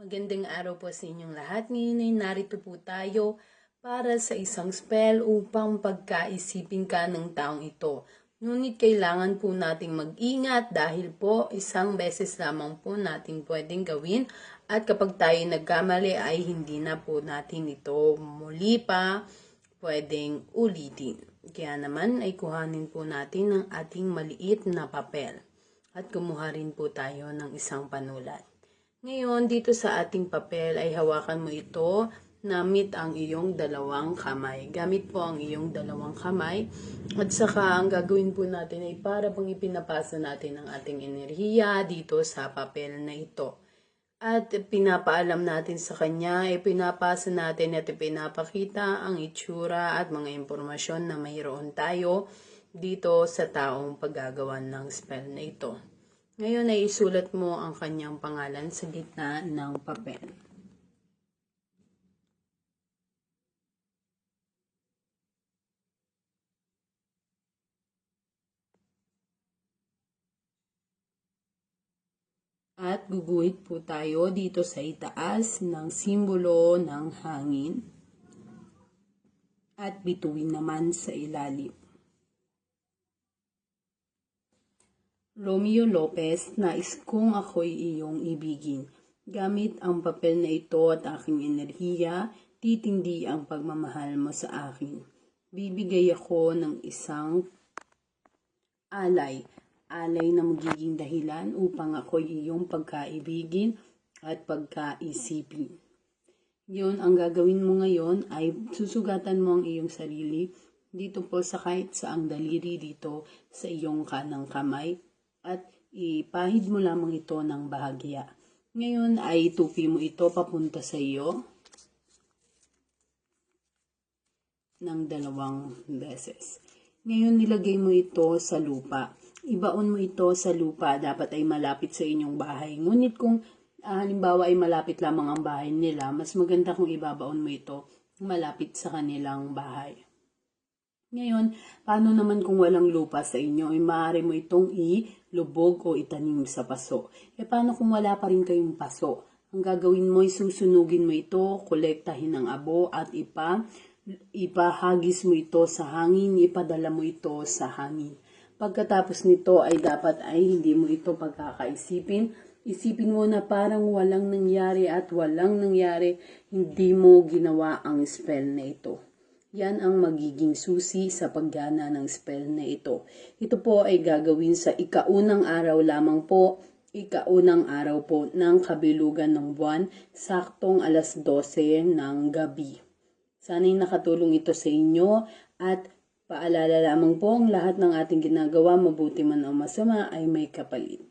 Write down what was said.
Magandang araw po sa inyong lahat. Ngayon ay narito po tayo para sa isang spell upang pagkaisipin ka ng taong ito. Ngunit kailangan po nating mag-ingat dahil po isang beses lamang po natin pwedeng gawin at kapag tayo nagkamali ay hindi na po natin ito muli pa pwedeng ulitin. Kaya naman ay kuhanin po natin ang ating maliit na papel at kumuha rin po tayo ng isang panulat. Ngayon, dito sa ating papel ay hawakan mo ito namit ang iyong dalawang kamay. Gamit po ang iyong dalawang kamay. At saka ang gagawin po natin ay para pang ipinapasa natin ang ating enerhiya dito sa papel na ito. At pinapaalam natin sa kanya, ipinapasa natin at ipinapakita ang itsura at mga impormasyon na mayroon tayo dito sa taong paggagawa ng spell na ito. Ngayon ay isulat mo ang kanyang pangalan sa gitna ng papel. At guguhit po tayo dito sa itaas ng simbolo ng hangin at bituin naman sa ilalim. Romeo Lopez, nais kong ako'y iyong ibigin. Gamit ang papel na ito at aking enerhiya, titindi ang pagmamahal mo sa akin. Bibigay ako ng isang alay, alay na magiging dahilan upang ako'y iyong pagkaibigin at pagkaisipin. Yun, ang gagawin mo ngayon ay susugatan mo ang iyong sarili dito po sa kahit saang daliri dito sa iyong kanang kamay at ipahid mo lamang ito ng bahagya. Ngayon ay tupi mo ito papunta sa iyo ng dalawang beses. Ngayon nilagay mo ito sa lupa. Ibaon mo ito sa lupa, dapat ay malapit sa inyong bahay. Ngunit kung ah, halimbawa ay malapit lamang ang bahay nila, mas maganda kung ibabaon mo ito malapit sa kanilang bahay. Ngayon, paano naman kung walang lupa sa inyo? Ay maaari mo itong ilubog o itanim sa paso. E paano kung wala pa rin kayong paso? Ang gagawin mo ay susunugin mo ito, kolektahin ng abo at ipa, ipahagis mo ito sa hangin, ipadala mo ito sa hangin. Pagkatapos nito ay dapat ay hindi mo ito pagkakaisipin. Isipin mo na parang walang nangyari at walang nangyari, hindi mo ginawa ang spell na ito. Yan ang magiging susi sa paggana ng spell na ito. Ito po ay gagawin sa ikaunang araw lamang po, ikaunang araw po ng kabilugan ng buwan, saktong alas 12 ng gabi. Sana'y nakatulong ito sa inyo at paalala lamang po ang lahat ng ating ginagawa, mabuti man o masama, ay may kapalit.